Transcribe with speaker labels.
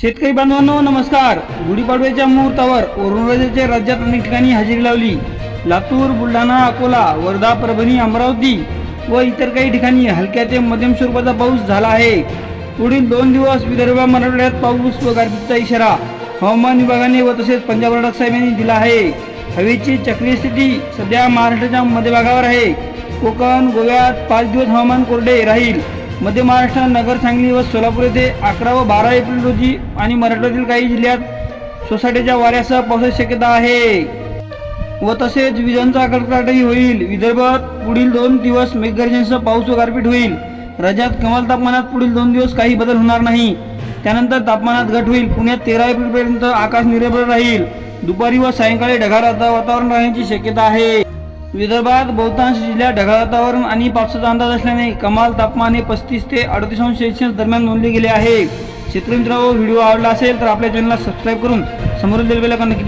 Speaker 1: शेतकरी बांधवांनो नमस्कार. गुढीपाडव्याच्या मुहूर्तावर वरुणराजाच्या राज्यात अनेक ठिकाणी हजेरी लावली. लातूर बुलढाणा अकोला वर्धा परभणी अमरावती व इतर काही ठिकाणी हलक्या ते मध्यम स्वरूपाचा पाऊस झाला आहे. पुढील दोन दिवस विदर्भ मराठवाड्यात पाऊस व गारपीटचा इशारा हवामान विभागाने व तसेच पंजाब राडक साहेबांनी दिला आहे. हवेची चक्रीय स्थिती सध्या महाराष्ट्राच्या मध्यभागावर आहे. कोकण गोव्यात पाच दिवस हवामान कोरडे राहील. मध्य महाराष्ट्र नगर सांगली व सोलापूर येथे अकरा व बारा एप्रिल रोजी आणि मराठवाड्यातील काही जिल्ह्यात सोसायटीच्या वाऱ्यासह पावसाची शक्यता आहे. व तसेच विजांचा कडकडाटही होईल. विदर्भात पुढील दोन दिवस मेघगर्जनेसह पाऊस व गारपीट होईल. राज्यात कमाल तापमानात पुढील दोन दिवस काही बदल होणार नाही. त्यानंतर तापमानात घट होईल. पुण्यात तेरा एप्रिलपर्यंत आकाश निरभ्र राहील. दुपारी व सायंकाळी ढगाळ वातावरण राहण्याची शक्यता आहे. विदर्भात बहुतांश जिल्ह्यात ढगाळ वातावरण आणि पावसाचा अंदाज असल्याने कमाल तापमान हे पस्तीस ते अडतीस अंश सेल्सिअस दरम्यान नोंदले गेले आहे. शेतकरी मित्रांनो व्हिडिओ आवडला असेल तर आपल्या चॅनलला सबस्क्राईब करून समोरील बेल नक्की